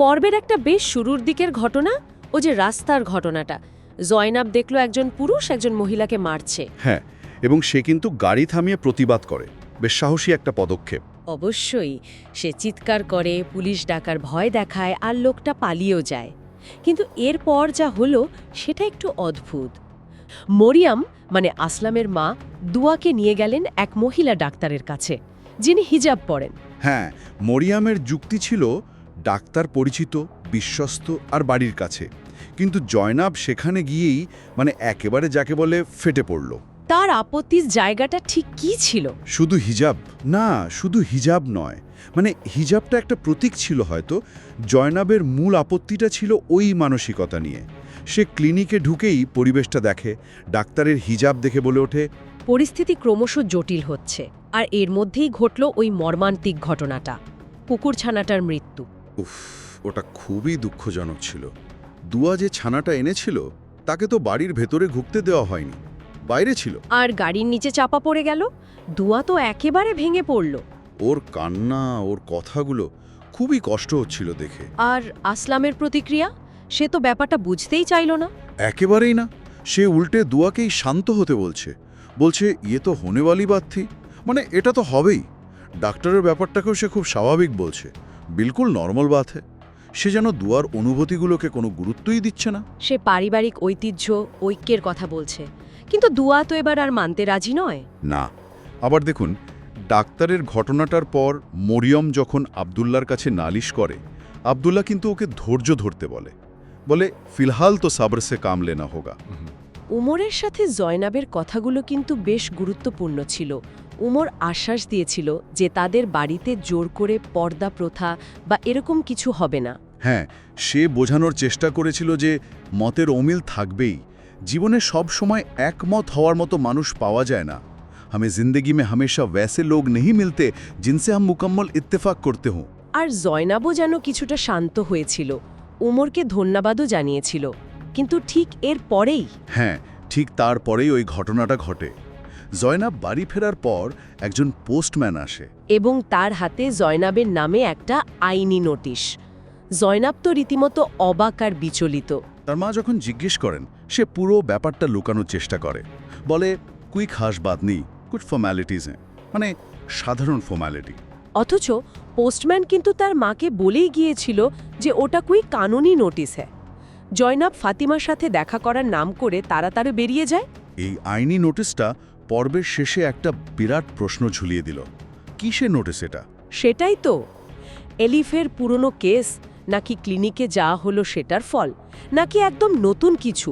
পর্বের একটা বেশ শুরুর দিকের ঘটনা ও যে রাস্তার ঘটনাটা। জয়নাব দেখল একজন পুরুষ একজন মহিলাকে মারছে। হ্যাঁ এবং সে কিন্তু গাড়ি থামিয়ে প্রতিবাদ করে। বেশ সাহসী একটা পদক্ষেপ। অবশ্যই সে চিৎকার করে পুলিশ ডাকার ভয় দেখায় আর লোকটা পালিয়েও যায়। কিন্তু এরপর যা হলো সেটা একটু অদ্ভুত। মরিয়াম মানে আসলামের মা দুয়াকে নিয়ে গেলেন এক মহিলা ডাক্তারের কাছে যিনি হিজাব পড়েন হ্যাঁ মরিয়ামের যুক্তি ছিল ডাক্তার পরিচিত বিশ্বস্ত আর বাড়ির কাছে। কিন্তু জয়নাব সেখানে গিয়েই মানে একেবারে যাকে বলে ফেটে পড়ল। তার আপত্তির জায়গাটা ঠিক কি ছিল? শুধু হিজাব। না শুধু হিজাব নয়। মানে হিজাবটা একটা প্রতীক ছিল হয়তো। জয়নাবের মূল আপত্তিটা ছিল ওই মানসিকতা নিয়ে। সে ক্লিনিকে ঢুকেই পরিবেশটা দেখে ডাক্তারের হিজাব দেখে বলে ওঠে পরিস্থিতি ক্রমশ জটিল হচ্ছে আর এর মধ্যেই ঘটল ওই মর্মান্তিক ঘটনাটা। কুকুরছানাটার মৃত্যু। উফ ওটা খুবই দুঃখজনক ছিল। দুয়া যে ছানাটা এনেছিল তাকে তো বাড়ির ভেতরে ঘুরতে দেওয়া হয়নি বাইরে ছিল। আর গাড়ির নিচে চাপা পড়ে গেল দুয়া তো একেবারে ভেঙে পড়ল। ওর কান্না ওর কথাগুলো খুবই কষ্ট হচ্ছিল দেখে। আর আসলামের প্রতিক্রিয়া সে তো ব্যাপারটা বুঝতেই চাইল না। একেবারেই না সে উল্টে দুয়াকেই শান্ত হতে বলছে। বলছে ইয়ে তো হোনেওয়ালি বাথি মানে এটা তো হবেই। ডাক্তারের ব্যাপারটাকেও সে খুব স্বাভাবিক বলছে। বিলকুল নর্মাল বাত হ্যাঁ সে যেন দুয়ার অনুভূতিগুলোকে কোনো গুরুত্বই দিচ্ছে না। সে পারিবারিক ঐতিহ্য ঐক্যের কথা বলছে। কিন্তু দুয়া তো এবার আর মানতে রাজি নয়। না। আবার দেখুন ডাক্তারের ঘটনাটার পর মরিয়ম যখন আবদুল্লার কাছে নালিশ করে আবদুল্লা কিন্তু ওকে ধৈর্য ধরতে বলে। বলে ফিলহাল তো সাবর সে কাম লেনা হোগা। উমরের সাথে জয়নাবের কথাগুলো কিন্তু বেশ গুরুত্বপূর্ণ ছিল। উমর আশ্বাস দিয়েছিল যে তাদের বাড়িতে জোর করে পর্দা প্রথা বা এরকম কিছু হবে না হ্যাঁ সে বোঝানোর চেষ্টা করেছিল যে মতের অমিল থাকবেই জীবনে সব সময় একমত হওয়ার মতো মানুষ পাওয়া যায় না আমি জিন্দগি মে হমেশা वैसे লোক नहीं মিলতে जिनसे हम मुकम्मल इत्तेफाक করতে হোঁ আর জয়নাবও যেন কিছুটা শান্ত হয়েছিল উমরকে ধন্যবাদও জানিয়েছিল কিন্তু ঠিক এর পরেই হ্যাঁ ঠিক তারপরেই ওই ঘটনাটা ঘটে জয়নাব বাড়ি ফেরার পর একজন পোস্টম্যান আসে। এবং তার হাতে জয়নাবের নামে একটা আইনি নোটিশ। জয়নাব তো রীতিমতো অবাক আর বিচলিত। তার মা যখন জিজ্ঞেস করেন সে পুরো ব্যাপারটা লুকানোর চেষ্টা করে। বলে কুই খাস বাত নেই কুছ ফর্ম্যালিটিস হ্যাঁ মানে সাধারণ ফর্ম্যালিটি অথচ পোস্টম্যান কিন্তু তার মাকে বলেই গিয়েছিল যে ওটা কুই কানুনি নোটিশ হ্যাঁ জয়নাব ফাতিমার সাথে দেখা করার নাম করে তাড়াতাড়ি বেরিয়ে যায়। এই আইনি নোটিশটা পর্বের শেষে একটা বিরাট প্রশ্ন ঝুলিয়ে দিল। কিসে নোটিশ এটা? সেটাই তো। এলিফের পুরনো কেস, নাকি ক্লিনিকে যাওয়া হলো সেটার ফল, নাকি একদম নতুন কিছু?